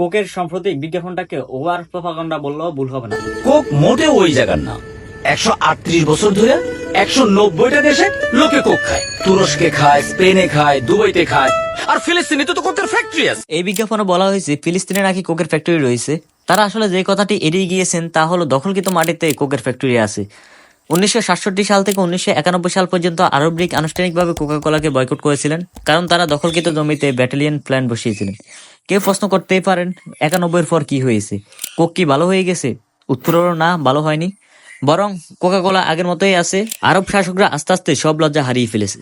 কোকের সাম্প্রতিক বিজ্ঞাপনটাকে over propaganda বললেও ভুল হবে না। কোক মোটেও ওই জায়গার না। একশো আটত্রিশ বছর ধরে একশো নব্বইটা দেশে লোকে কোক খায়। তুরস্কে খায় স্পেনে খায় দুবাইতে খায় আর ফিলিস্তিনে তো কোকের ফ্যাক্টরি আছে। এই বিজ্ঞাপনে বলা হয়েছে ফিলিস্তিনে নাকি কোকের ফ্যাক্টরি রয়েছে। তারা আসলে যে কথাটি এড়িয়ে গিয়েছেন তা হলো দখলকৃত মাটিতে কোকের ফ্যাক্টরি আছে। উনিশশো সাতষট্টি সাল থেকে উনিশশো একানব্বই সাল পর্যন্ত আরব লীগ আনুষ্ঠানিকভাবে কোকাকোলাকে বয়কট করেছিলেন, কারণ তারা দখলকৃত জমিতে ব্যাটালিয়ান প্ল্যান বসিয়েছিলেন। কেউ প্রশ্ন করতেই পারেন, একানব্বইয়ের পর কি হয়েছে? কোক কি ভালো হয়ে গেছে? উত্তর না ভালো হয়নি। বরং কোকাকোলা আগের মতোই আছে, আরব শাসকরা আস্তে আস্তে সব লজ্জা হারিয়ে ফেলেছে।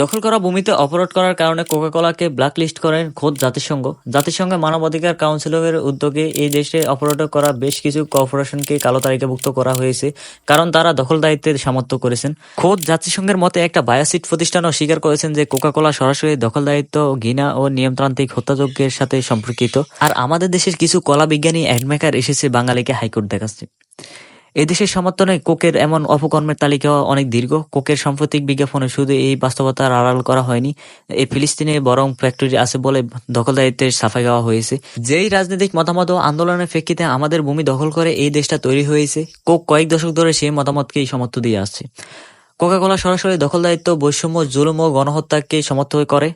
দখল করা ভূমিতে অপরাধ করার কারণে কোকাকোলাকে ব্ল্যাক লিস্ট করেন খোদ জাতিসংঘ। জাতিসংঘের মানবাধিকার কাউন্সিলের উদ্যোগে এই দেশে অপরাধ করা বেশ কিছু কর্পোরেশনকে কালো তালিকাভুক্ত করা হয়েছে, কারণ তারা দখল দায়িত্বের সামর্থ্য করেছেন। খোদ জাতিসংঘের মতে একটা বায়োসিট প্রতিষ্ঠানও স্বীকার করেছেন যে কোকাকোলা সরাসরি দখল দায়িত্ব, ঘৃণা ও নিয়মতান্ত্রিক হত্যাযজ্ঞের সাথে সম্পর্কিত। আর আমাদের দেশের কিছু কলা বিজ্ঞানী অ্যাডমেকার এসেছে বাঙালিকে হাইকোর্ট দেখাচ্ছে। এদেশের সমর্থনে কোকের এমন অপকর্মের তালিকা অনেক দীর্ঘ। কোকের সাম্প্রতিক বিজ্ঞাপনে শুধু এই বাস্তবতার আড়াল করা হয়নি এই ফিলিস্তিনে বরং ফ্যাক্টরি আছে বলে দখল দায়িত্বের সাফাই গাওয়া হয়েছে। যেই রাজনৈতিক মতামত ও আন্দোলনের প্রেক্ষিতে আমাদের ভূমি দখল করে এই দেশটা তৈরি হয়েছে, কোক কয়েক দশক ধরে সেই মতামতকেই সমর্থ দিয়ে আসছে। কোকাকোলা সরাসরি দখল দায়িত্ব বৈষম্য, জুলুম ও গণহত্যাকে সমর্থন করে।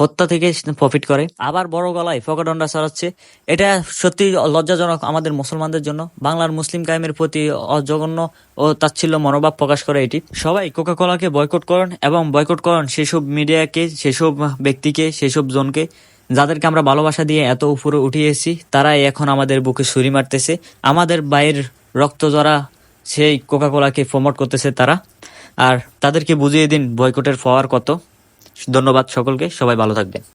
হত্যা থেকে প্রফিট করে। আবার বড় গলায় ফকাডন্ডা ছড়াচ্ছে। এটা সত্যি লজ্জাজনক আমাদের মুসলমানদের জন্য। বাংলার মুসলিম কায়েমের প্রতি অজঘন্য ও তাচ্ছিল্য মনোভাব প্রকাশ করে এটি। সবাই কোকা কোলাকে বয়কট করেন এবং বয়কট করেন সেসব মিডিয়াকে সেসব ব্যক্তিকে, সেসব জনকে, যাদেরকে আমরা ভালোবাসা দিয়ে এত উপরে উঠিয়েছি তারাই এখন আমাদের বুকে ছুরি মারতেছে। আমাদের বাইরের রক্ত জরা সেই কোকা কোলাকে প্রমোট করতেছে তারা। আর তাদেরকে বুঝিয়ে দিন বয়কটের পাওয়ার কত। ধন্যবাদ সকলকে সবাই ভালো থাকবেন।